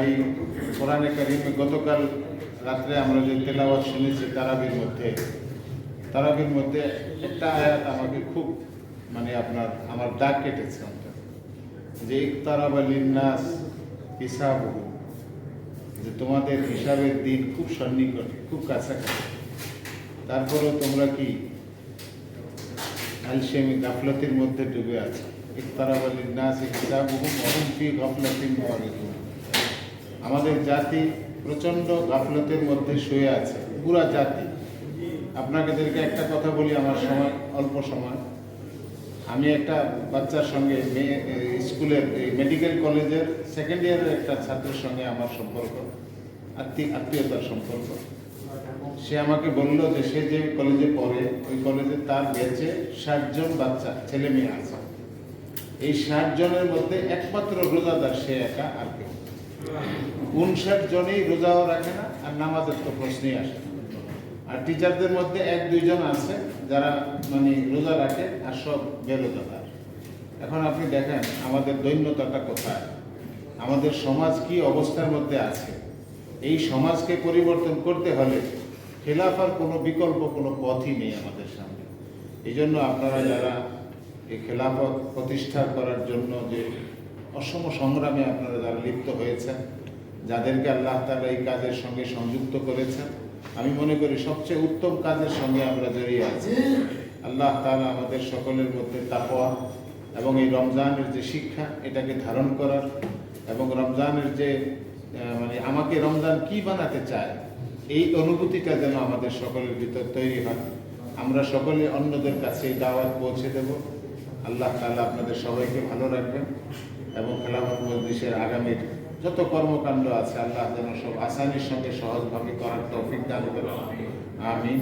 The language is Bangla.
এই কোরআনে কারিমে গতকাল রাত্রে আমরা যে তেলাওয়াত শুনেছি তারাবির মধ্যে তারাবির মধ্যে একটা আয়াত আমাকে খুব মানে আপনার, আমার দাগ কেটেছে। যে ইকতারাবালিন নাস হিসাব যে তোমাদের হিসাবের দিন খুব সন্নিকট, খুব কাছাকাছি। তারপরেও তোমরা কি আলসেমি গাফলতির মধ্যে ডুবে আছে? ইকতারাবালিন নাস হিসাব মহম ফি গাফলাতিন আমাদের জাতি প্রচণ্ড গাফলতের মধ্যে শুয়ে আছে, পুরা জাতি। আপনাদেরকে একটা কথা বলি আমার সময়, অল্প সময়। আমি একটা বাচ্চার সঙ্গে মেয়ে স্কুলের মেডিকেল কলেজের সেকেন্ড ইয়ারের একটা ছাত্রের সঙ্গে আমার সম্পর্ক আত্মীয় আত্মীয়তার সম্পর্ক। সে আমাকে বলল যে সে যে কলেজে পড়ে, ওই কলেজে তার বেঁচে ষাটজন বাচ্চা ছেলে মেয়ে আছে। এই ষাট জনের মধ্যে একমাত্র রোজাদার সে একা আর কেউ। উনষাট জনেই রোজাও রাখে না আর নামাজের তো প্রশ্নই আসে আর টিচারদের মধ্যে এক দুইজন আছে যারা মানে রোজা রাখে আর সব বেরোজাদার এখন আপনি দেখেন, আমাদের দৈন্যতাটা কোথায়? আমাদের সমাজ কি অবস্থার মধ্যে আছে? এই সমাজকে পরিবর্তন করতে হলে খেলাফার কোনো বিকল্প, কোনো পথই নেই আমাদের সামনে। এই জন্য আপনারা যারা এই খেলাফত প্রতিষ্ঠা করার জন্য যে অসম সংগ্রামে আপনারা যারা লিপ্ত হয়েছেন, যাদেরকে আল্লাহ তাআলা এই কাজের সঙ্গে সংযুক্ত করেছেন। আমি মনে করি সবচেয়ে উত্তম কাজের সঙ্গে আমরা জড়িয়ে আছি। আল্লাহ তাআলা আমাদের সকলের মধ্যে তাকওয়া এবং এই রমজানের যে শিক্ষা, এটাকে ধারণ করার এবং রমজানের যে মানে আমাকে রমজান কি বানাতে চায়, এই অনুভূতিটা যেন আমাদের সকলের ভিতর তৈরি হয়। আমরা সকলে অন্যদের কাছে দাওয়াত পৌঁছে দেব। আল্লাহ তাহলে আপনাদের সবাইকে ভালো রাখবেন এবং খেলাফত মজলিসের আগামীর যত কর্মকাণ্ড আছে, আল্লাহ যেন সব আসানির সঙ্গে সহজভাবে করার তৌফিক দান করেন। আমিন।